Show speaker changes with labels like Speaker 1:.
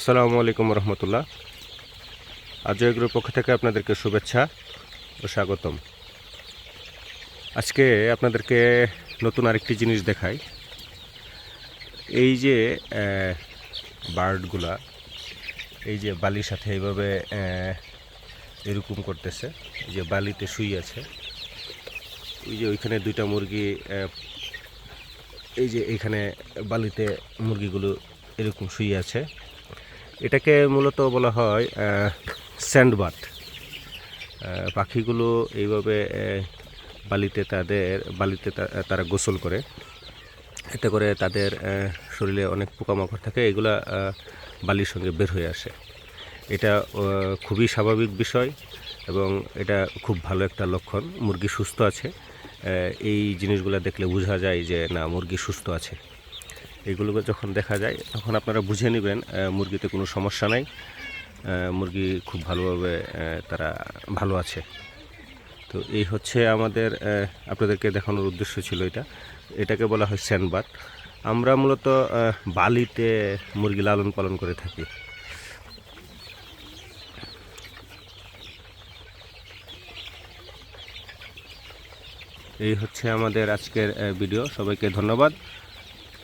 Speaker 1: আসসালামু আলাইকুম রহমতুল্লাহ। আজয়ের পক্ষ থেকে আপনাদেরকে শুভেচ্ছা ও স্বাগতম। আজকে আপনাদেরকে নতুন আরেকটি জিনিস দেখাই। এই যে বার্ডগুলা, এই যে বালির সাথে এইভাবে এরকম করতেছে যে বালিতে শুই আছে। ওই যে ওইখানে দুইটা মুরগি এই যে এইখানে বালিতে মুরগিগুলো এরকম শুয়ে আছে। এটাকে মূলত বলা হয় স্যান্ডবাট পাখিগুলো এইভাবে বালিতে তাদের, বালিতে তারা গোসল করে। এতে করে তাদের শরীরে অনেক পোকামাকড় থাকে, এগুলা বালির সঙ্গে বের হয়ে আসে। এটা খুবই স্বাভাবিক বিষয় এবং এটা খুব ভালো একটা লক্ষণ। মুরগি সুস্থ আছে। এই জিনিসগুলো দেখলে বোঝা যায় যে, না, মুরগি সুস্থ আছে। এগুলোকে যখন দেখা যায়, তখন আপনারা বুঝে নেবেন মুরগিতে কোনো সমস্যা নাই। মুরগি খুব ভালোভাবে তারা ভালো আছে। তো এই হচ্ছে আমাদের আপনাদেরকে দেখানোর উদ্দেশ্য ছিল এটা। এটাকে বলা হয় স্যান্ডবাট আমরা মূলত বালিতে মুরগি লালন পালন করে থাকি। এই হচ্ছে আমাদের আজকের ভিডিও। সবাইকে ধন্যবাদ।